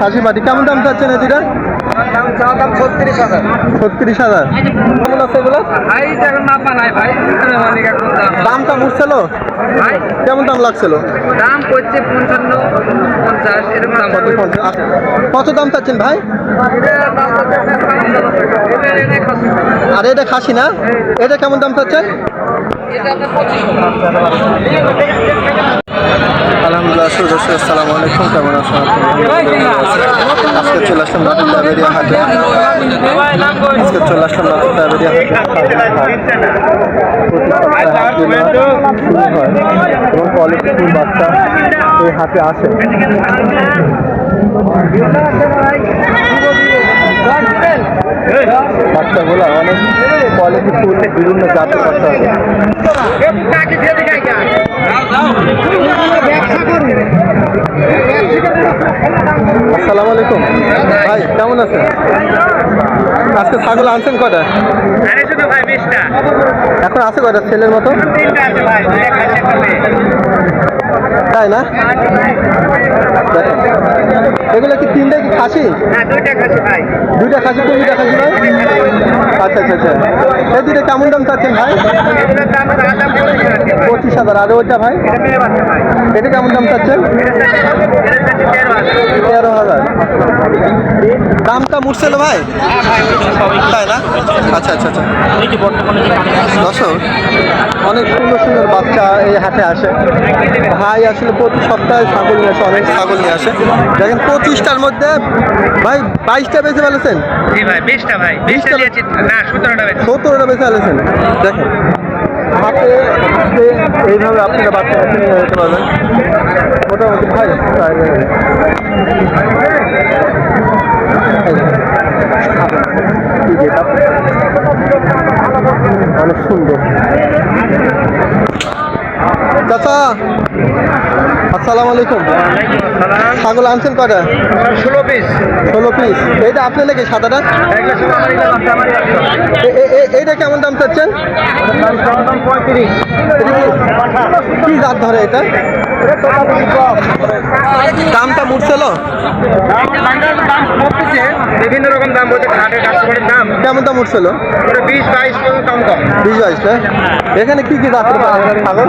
খাসি বাটি। কেমন দাম চাচ্ছেন দাম ছত্রিশ হাজার। ছত্রিশ হাজার কেমন আছে এগুলো? দাম দামটা উঠছিল কেমন দাম লাগছিল? দাম পড়ছে পঞ্চান্ন কত দাম চাচ্ছেন ভাই? আর এটা খাসি না? এটা কেমন দাম চাচ্ছেন? আলহামদুলিল্লাহ সুদর্শক আসসালামু আলাইকুম। কেমন আছেন? আজকে চলে আসলাম নতুন ডাবেরিয়া হাটে। আজকে চলে আসলাম এবং কোয়ালিটিফুল বাচ্চা এই হাটে আসে। বাচ্চাগুলো অনেক কোয়ালিটিফুল বিভিন্ন জাতের বাচ্চা আসসালামু আলাইকুম। ভাই, কেমন আছেন? আজকে ছাগল আনছেন কটা এখন আছে কটা ছেলের মতো? দুইটা। তাই না? এগুলো কি তিনটা কি খাসি? হ্যাঁ দুইটা খাসি দুইটা খাসি দুইটা খাসি ভাই? আচ্ছা আচ্ছা আচ্ছা। এই দুটা কেমন দাম চাচ্ছেন ভাই? পঁচিশ হাজার আর ওইটা ভাই? এটা কেমন দাম চাচ্ছেন? তেরো হাজার। দামটা মুড়ছিল ভাই? তাই না? আচ্ছা আচ্ছা আচ্ছা। দর্শক অনেক সুন্দর সুন্দর বাচ্চা এই হাটে আসে। ভাই আসলে প্রতি সপ্তাহে ছাগল নিয়ে আসে অনেক ছাগল নিয়ে আসে। দেখেন পঁচিশটার মধ্যে ভাই বাইশটা বেঁচে ফেলেছেন? সতেরোটা বেঁচে ফেলেছেন। দেখেন হাতে এইভাবে আপনারা বাচ্চা কাছে নিয়ে যেতে পারবেন। মোটামুটি ভাই? অনেক সুন্দর চাচা আসসালামু। আলাইকুম ছাগল আনছেন কটা ষোলো পিস। ষোলো পিস। এইটা আপনার নাকি সাদাটা? এইটা কেমন দাম চাচ্ছেন? কি- জাত ধরে এটা? দামটা মুড়ছিল বিভিন্ন রকম দাম বলতে হাটের কাস্টমারের দাম। কেমন দাম উঠছিল বিশ বাইশ দাম কম বিশ বাইশ এখানে কি কি জাতের ছাগল?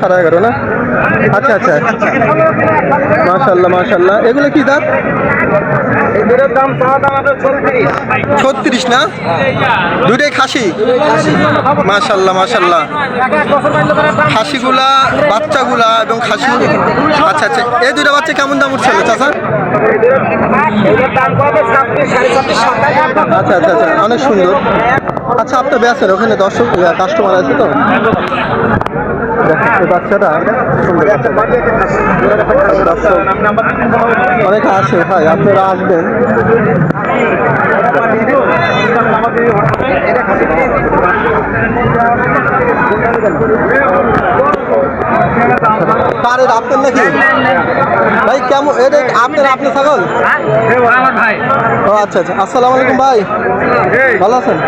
সাড়ে এগারো না? আচ্ছা আচ্ছা। মাশাল্লাহ মাশাল্লাহ। এগুলো কি দাম? ছত্রিশ। না? দুইটাই খাসি? মাশাল্লাহ মাশাল্লাহ। খাসিগুলা বাচ্চাগুলা এবং খাসি আচ্ছা আচ্ছা। এই দুটা বাচ্চা কেমন দাম উঠছিল চাচা? আচ্ছা আচ্ছা আচ্ছা। অনেক সুন্দর। আচ্ছা আপনার বেসেন ওখানে দর্শক কাস্টমার আছে তো? এই সুন্দর আসে ভাই আপনারা আসবেন। কারের আপনার নাকি? ভাই, কেমন? এটা আপনার আপনার ছাগল? ও আচ্ছা আচ্ছা। আসসালামু আলাইকুম ভাই। ভালো আছেন?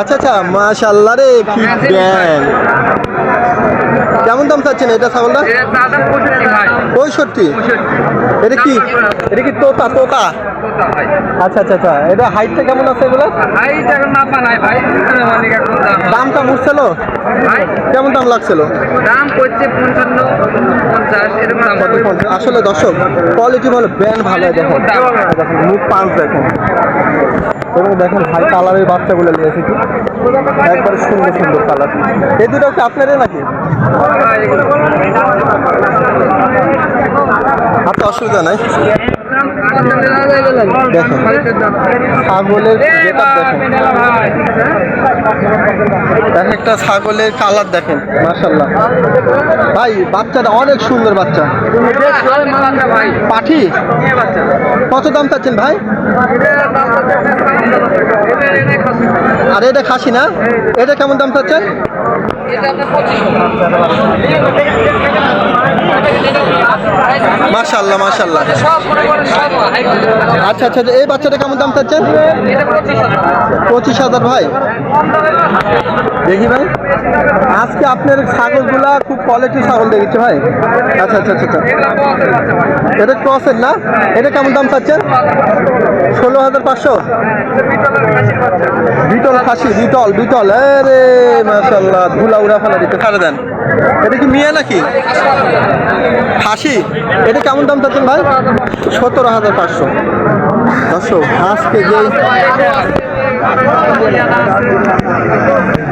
আচ্ছা আচ্ছা মাশাল্লাহ রে কি ব্যাং। কেমন দাম চাচ্ছেন এটা ছাগলটা? পঁয়ষট্টি। এটা কি? এটা কি তোতা? তোতা? আচ্ছা আচ্ছা আচ্ছা। এটা হাইটটা কেমন আছে এগুলো ভাই এটা এখন মাপা নাই ভাই। দামটা ভাই কেমন দাম লাগছিল? দাম পড়ছে পঞ্চান্ন পঞ্চাশ এরকম দাম। আসলে দর্শক কোয়ালিটি ভালো ব্যান্ড ভালো দেখুন। দেখুন মুখ পাঁচ দেখুন। এবং দেখেন হাই কালারের বাচ্চাগুলো নিয়ে এসেছি। একবার সুন্দর সুন্দর কালার এই দুটো কি আপনারই নাকি? আপনার অসুবিধা নাই। দেখেন ছাগলের এক একটা ছাগলের কালার দেখেন। মাশাল্লাহ ভাই বাচ্চাটা অনেক সুন্দর বাচ্চা। পাঠি? কত দাম চাচ্ছেন ভাই আর এটা খাসি না? এটা কেমন দাম চাচ্ছেন মাশাল্লাহ মাশাল্লাহ আচ্ছা আচ্ছা এই বাচ্চাটা কেমন দাম চাচ্ছেন? পঁচিশ হাজার ভাই। দেখি ভাই। আজকে আপনার ছাগলগুলা খুব কোয়ালিটি ছাগল দেখেছি ভাই। আচ্ছা আচ্ছা আচ্ছা আচ্ছা। এটা ক্রসের না? এটা কেমন দাম চাচ্ছেন? ষোলো হাজার পাঁচশো? বিটল খাসি বিটল বিটল আরে মাশাল্লাহ ধুলা উড়া ফেলা দিতে ছাড়ে দেন। এটা কি মিয়া নাকি? খাসি? এটা কেমন দাম চাচ্ছেন ভাই? সতেরো হাজার পাঁচশো। দর্শক আজকে যে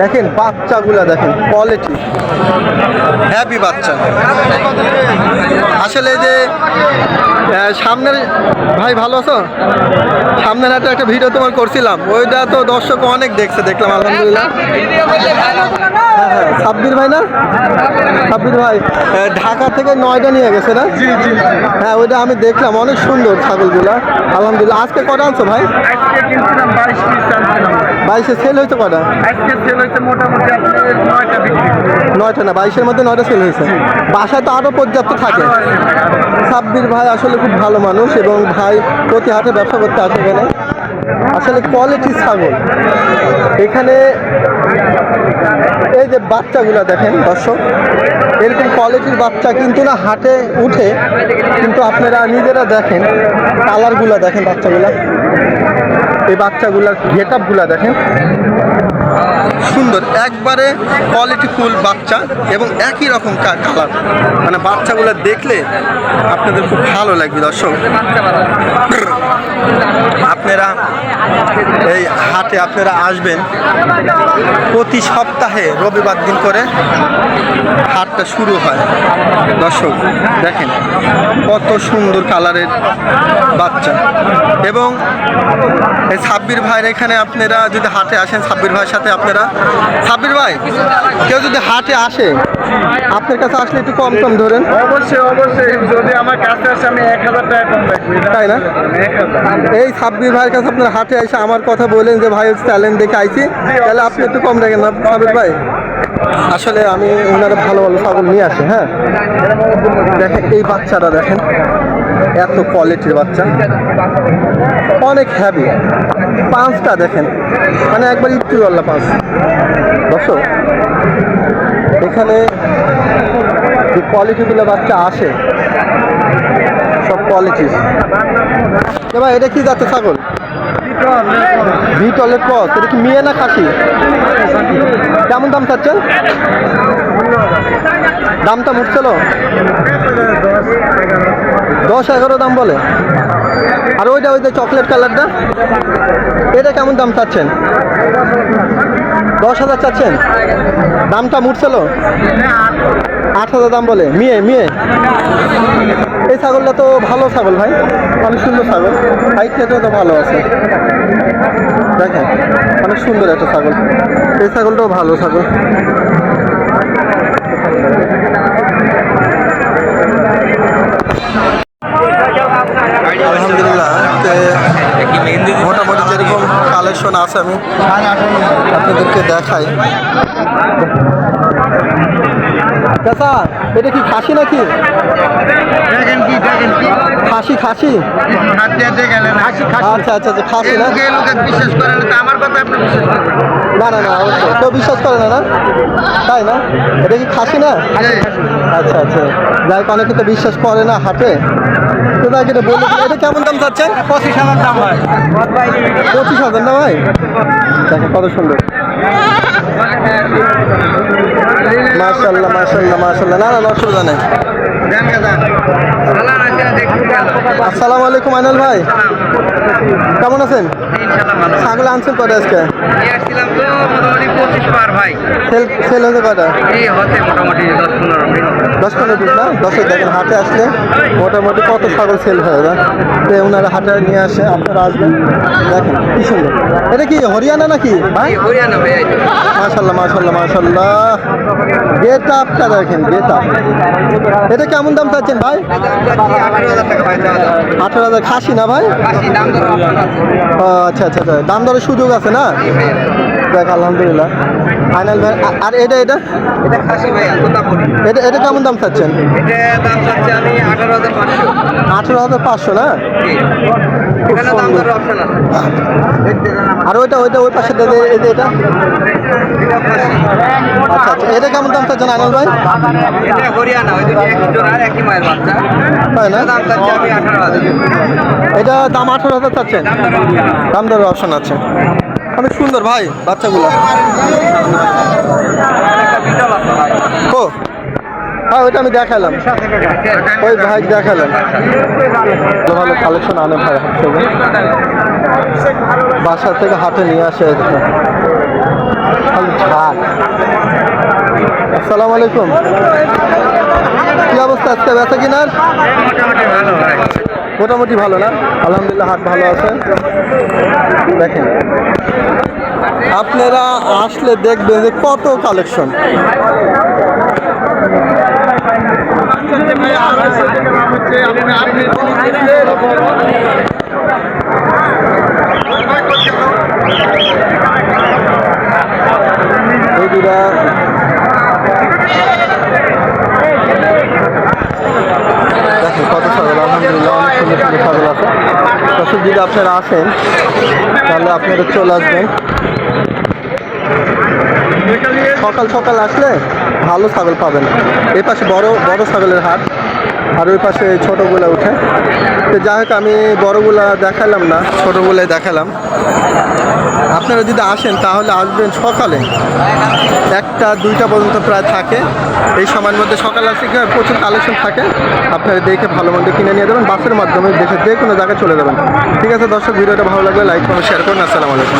দেখেন বাচ্চাগুলা দেখেন কোয়ালিটি হ্যাপি বাচ্চা। আসলে যে সামনের ভাই ভালো আছো? সামনের হাতে একটা ভিডিও তোমার করছিলাম। ওইটা তো দর্শক অনেক দেখছে দেখলাম আলহামদুলিল্লাহ। হ্যাঁ হ্যাঁ সাব্বির ভাই না? সাব্বির ভাই ঢাকা থেকে নয়টা নিয়ে গেছে না? জি জি। হ্যাঁ ওইটা আমি দেখলাম অনেক সুন্দর ছাগলগুলা। আলহামদুলিল্লাহ আজকে কটা আনছো ভাই? আজকে কিনছিলাম বাইশ পিস আনছিলাম। বাইশে সেল হয়েছে কটা? আজকে সেল হয়েছে মোটামুটি আপনার নয়টা বিক্রি নয়টা না বাইশের মধ্যে নয়টা সেল হয়েছে। বাসায় তো আরও পর্যাপ্ত থাকে। সাব্বির ভাই আসলে খুব ভালো মানুষ এবং ভাই প্রতি হাটে ব্যবসা করতে আসে এখানে। আসলে কোয়ালিটি ছাগল। এখানে এই যে বাচ্চাগুলো দেখেন দর্শক, এরকম কোয়ালিটির বাচ্চা কিন্তু না হাটে উঠে, কিন্তু আপনারা নিজেরা দেখেন, কালারগুলো দেখেন বাচ্চাগুলা। এই বাচ্চাগুলার গেট আপগুলা দেখেন। সুন্দর, একবারে কোয়ালিটি ফুল বাচ্চা এবং একই রকম কালার মানে বাচ্চাগুলো দেখলে আপনাদের খুব ভালো লাগবে দর্শক। আপনারা এই হাটে আপনারা আসবেন। প্রতি সপ্তাহে রবিবার দিন করে হাটটা শুরু হয়। দর্শক, দেখেন কত সুন্দর কালারের বাচ্চা। এবং এই সাব্বির ভাইয়ের এখানে আপনারা যদি হাটে আসেন, সাব্বির ভাইয়ের সাথে আপনারা সাব্বির ভাই, কেউ যদি হাটে আসে আপনার কাছে আসলে একটু কম কম ধরেন। অবশ্যই অবশ্যই। যদি আমার কাছে আসে আমি এক হাজার টাকা কম রাখব। তাই না? এই সাব্বির ভাইয়ের কাছে আপনার হাটে এসে আমার কথা বলেন যে ভাই ট্যালেন্ট দেখে আইছি। তাহলে আপনি একটু কম রাখেন না সাব্বির ভাই? আসলে আমি ওনারা ভালো ভালো ছাগল নিয়ে আসি হ্যাঁ। দেখেন এই বাচ্চাটা দেখেন এত কোয়ালিটির বাচ্চা। অনেক হ্যাভি পাঁচটা দেখেন। মানে একবার ইত্তু পাঁচ। দর্শক এখানে যে কোয়ালিটিগুলো বাচ্চা আসে, সব কোয়ালিটির এবার এটা কি যাচ্ছে, ছাগল? বিটলের ক্রস এটা কি মেয়ে না খাসি? কেমন দাম চাচ্ছেন? দামটা মুখছিল দশ এগারো দাম বলে। আর ওইটা ওই যে চকলেট কালারটা এটা কেমন দাম চাচ্ছেন? দশ হাজার চাচ্ছেন? দামটা মুঠছিল আট হাজার দাম বলে। মেয়ে মেয়ে। এই ছাগলটা তো ভালো ছাগল ভাই। অনেক সুন্দর ছাগল। হাইটটা তো ভালো আছে। দেখেন, অনেক সুন্দর একটা ছাগল। এই ছাগলটাও ভালো ছাগল আলহামদুলিল্লাহ তে মোটামুটি যেরকম কালেকশন আছে আমি আপনাদেরকে দেখাই। চাচা এটা কি খাসি নাকি? দেখেন কি দেখেন কি। খাসি খাসি? আচ্ছা আচ্ছা আচ্ছা খাসি না? লোকে লোকে বিশ্বাস করেন আমার কথা আপনি বিশ্বাস না না না অবশ্যই। কেউ বিশ্বাস করে না না? তাই না? এটা কি খাসি না? আচ্ছা আচ্ছা। যাই অনেকে তো বিশ্বাস করে না হাটে তো তাই এটা বলে দিই। এটা কেমন দাম চাচ্ছেন? পঁচিশ হাজার দাম হয়। পঁচিশ হাজার না ভাই? দেখো কত সুন্দর। মার্শাল্লাহ মার্শাল্লাহ মার্শাল্লাহ না না না, অসুবিধা নেই। আসসালামু আলাইকুম আইনাল ভাই। কেমন আছেন? ছাগল আনছেন কটা আজকে? দশ পনেরো পিস না? দশে দেখেন হাটে আসলে মোটামুটি কত ছাগল সেল হয়ে যায় তো ওনারা হাটে নিয়ে আসে, আপনারা আসবেন। দেখেন, কি সুন্দর। এটা কি, হরিয়ানা নাকি? মাশাল্লাহ মাশাল্লাহ মাশাল্লাহ গেট আপটা দেখেন, গেট আপ। এটা কেমন দাম চাচ্ছেন ভাই? আঠারো হাজার। খাসি না ভাই? আচ্ছা আচ্ছা আচ্ছা। দাম দরের সুযোগ আছে না? দেখ আলহামদুলিল্লাহ। ফাইনাল ভাই আর এটা এটা? এটা খাসি ভাই এটা এটা কেমন দাম চাচ্ছেন? এটা দাম চাচ্ছি আমি আঠারো হাজার পাঁচশো। আঠেরো হাজার পাঁচশো না? আর ওইটা ওইটা ওই পাশে দেবে এই যে এটা? এটা আচ্ছা আচ্ছা এটা কেমন দাম চাচ্ছেন আনাল ভাই? এটা হরিয়ানা ওই দুটো একই জোড়ার একই মায়ের বাচ্চা। তাই না? দাম চাচ্ছি আমি আঠারো হাজার। এটা দাম আঠারো হাজার চাচ্ছেন? দাম দরের অপশন আছে। অনেক সুন্দর ভাই, বাচ্চাগুলো। ও হ্যাঁ ওইটা আমি দেখালাম। ওই ভাই দেখালাম ভালো ভালো কালেকশন আনে ভাই হাট থেকে। বাসা থেকে হাটে নিয়ে আসে ঝাড় আসসালামু আলাইকুম। কি অবস্থা আজকে? বেচা কিনার মোটামুটি ভালো না? আলহামদুলিল্লাহ হাট ভালো আছে। দেখেন। আপনারা আসলে দেখবেন যে কত কালেকশন এই দুটা দেখেন কত ছাগল আলহামদুলিল্লাহ অনেক সুন্দর সুন্দর ছাগল আছে দর্শক যদি আপনারা আসেন, তাহলে আপনারা চলে আসবেন। সকাল সকাল আসলে ভালো ছাগল পাবেন। এই পাশে বড় বড় ছাগলের হাট, আর ওই পাশে ছোটোগুলো উঠে। তো যাই হোক, আমি বড়গুলা দেখালাম না, ছোটোগুলাই দেখালাম। আপনারা যদি আসেন, তাহলে আসবেন সকালে। একটা, দুইটা পর্যন্ত প্রায় থাকে। এই সময়ের মধ্যে সকাল আসে কি প্রচুর কালেকশন থাকে। আপনারা দেখে ভালো মন্দ কিনে নিয়ে যাবেন, বাসের মাধ্যমে দেশের যে কোনো জায়গায় চলে যাবেন। ঠিক আছে, দর্শক, ভিডিওটা ভালো লাগবে লাইক করুন শেয়ার করুন। আসসালামু আলাইকুম।